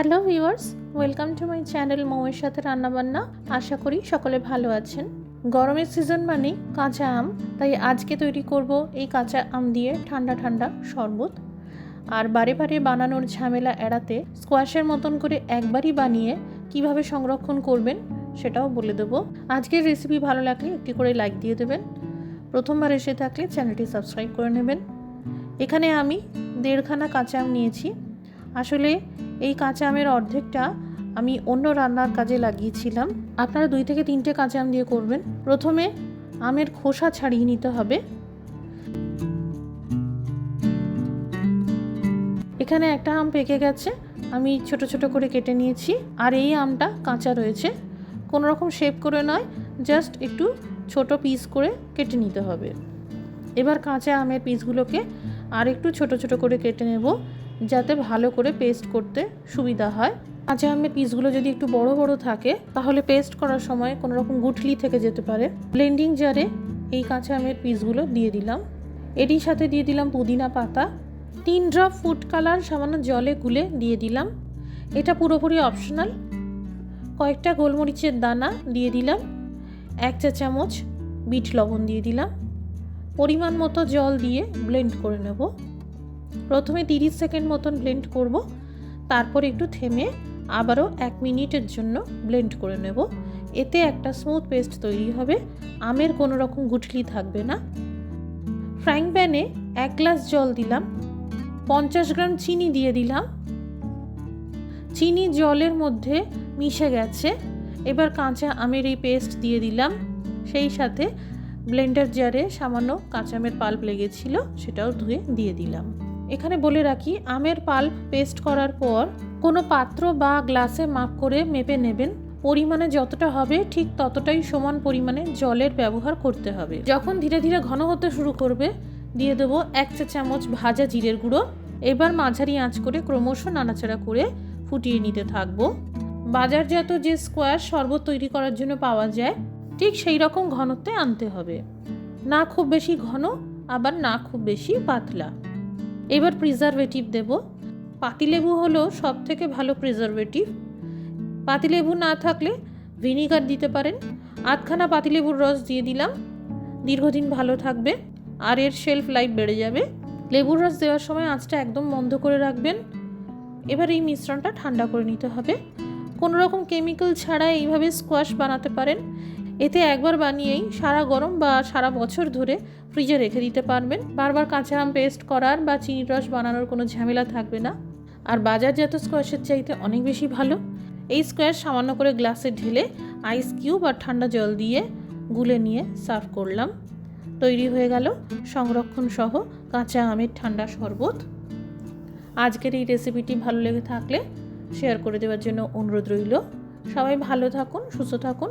Hello viewers, welcome to my channel মৌয়ের সাথে রান্নাবান্না। আশা করি সকলে ভালো আছেন। গরমের সিজন মানে কাঁচা আম, তাই আজকে তৈরি করব এই কাঁচা আম দিয়ে ঠান্ডা ঠান্ডা শরবত। আর বারে বারে বানানোর ঝামেলা এড়াতে স্কোয়াশের মতন করে একবারই বানিয়ে কীভাবে সংরক্ষণ করবেন সেটাও বলে দেবো। আজকের রেসিপি ভালো লাগলে একটি করে লাইক দিয়ে দেবেন। প্রথমবার এসে থাকলে চ্যানেলটি সাবস্ক্রাইব করে নেবেন। এখানে আমি দেড়খানা কাঁচা আম নিয়েছি। আসলে এই কাঁচা আমের অর্ধেকটা আমি অন্য রান্নার কাজে লাগিয়েছিলাম। আপনারা দুই থেকে তিনটে কাঁচা আম দিয়ে করবেন। প্রথমে আমের খোসা ছাড়িয়ে নিতে হবে। এখানে একটা আম পেকে গেছে, আমি ছোট ছোট করে কেটে নিয়েছি, আর এই আমটা কাঁচা রয়েছে। কোনো রকম শেপ করে নয়, জাস্ট একটু ছোট পিস করে কেটে নিতে হবে। এবার কাঁচা আমের পিসগুলোকে আর একটু ছোট ছোট করে কেটে নেব। যাতে ভালো করে পেস্ট করতে সুবিধা হয়। কাঁচা আমের পিসগুলো যদি একটু বড় বড় থাকে, তাহলে পেস্ট করার সময় কোনো রকম গুঠলি থেকে যেতে পারে। ব্লেন্ডিং জারে এই কাঁচা আমের পিসগুলো দিয়ে দিলাম। এরই সাথে দিয়ে দিলাম পুদিনা পাতা। তিন ড্রপ ফুড কালার সামান্য জলে গুলে দিয়ে দিলাম। এটা পুরোপুরি অপশনাল কয়েকটা গোলমরিচের দানা দিয়ে দিলাম। এক চা চামচ বিট লবণ দিয়ে দিলাম। পরিমাণ মতো জল দিয়ে ব্লেন্ড করে নেব। প্রথমে তিরিশ সেকেন্ড মতন ব্লেন্ড করব, তারপর একটু থেমে আবারও এক মিনিটের জন্য ব্লেন্ড করে নেব। এতে একটা স্মুথ পেস্ট তৈরি হবে, আমের কোনো রকম গুটলি থাকবে না। ফ্রাইং প্যানে এক গ্লাস জল দিলাম, পঞ্চাশ গ্রাম চিনি দিয়ে দিলাম। চিনি জলের মধ্যে মিশে গেছে, এবার কাঁচা আমের এই পেস্ট দিয়ে দিলাম। সেই সাথে ব্লেন্ডার জারে সামান্য কাঁচা আমের পাল্প লেগেছিল, সেটাও ধুয়ে দিয়ে দিলাম। এখানে বলে রাখি, আমের পাল্প পেস্ট করার পর কোনো পাত্র বা গ্লাসে মাপ করে মেপে নেবেন। পরিমাণে যতটা হবে, ঠিক ততটাই সমান পরিমাণে জলের ব্যবহার করতে হবে। যখন ধীরে ধীরে ঘন হতে শুরু করবে, দিয়ে দেবো এক চা চামচ ভাজা জিরের গুঁড়ো। এবার মাঝারি আঁচ করে ক্রমশ নাড়াচাড়া করে ফুটিয়ে নিতে থাকব। বাজারজাত যে স্কোয়ার শরবত তৈরি করার জন্য পাওয়া যায়, ঠিক সেই রকম ঘনত্বে আনতে হবে। না খুব বেশি ঘন, আবার না খুব বেশি পাতলা। এবার প্রিজারভেটিভ দেব। পাতিলেবু হলো সব থেকে ভালো প্রিজারভেটিভ পাতিলেবু না থাকলে ভিনিগার দিতে পারেন। আধখানা পাতিলেবুর রস দিয়ে দিলাম। দীর্ঘদিন ভালো থাকবে, আর এর শেলফ লাইফ বেড়ে যাবে। লেবুর রস দেওয়ার সময় আঁচটা একদম বন্ধ করে রাখবেন। এবার এই মিশ্রণটা ঠান্ডা করে নিতে হবে। কোনো রকম কেমিক্যাল ছাড়া এইভাবে স্কোয়াশ বানাতে পারেন। এতে একবার বানিয়েই সারা গরম বা সারা বছর ধরে ফ্রিজে রেখে দিতে পারবেন। বারবার কাঁচা আম পেস্ট করার বা চিনির রস বানানোর কোনো ঝামেলা থাকবে না। আর বাজারজাত স্কোয়াশের চাইতে অনেক বেশি ভালো। এই স্কোয়াশ সামান্য করে গ্লাসে ঢেলে আইস কিউব আর ঠান্ডা জল দিয়ে গুলে নিয়ে সার্ভ করলাম। তৈরি হয়ে গেল সংরক্ষণ সহ কাঁচা আমের ঠান্ডা শরবত। আজকের এই রেসিপিটি ভালো লেগে থাকলে শেয়ার করে দেওয়ার জন্য অনুরোধ রইল। সবাই ভালো থাকুন, সুস্থ থাকুন।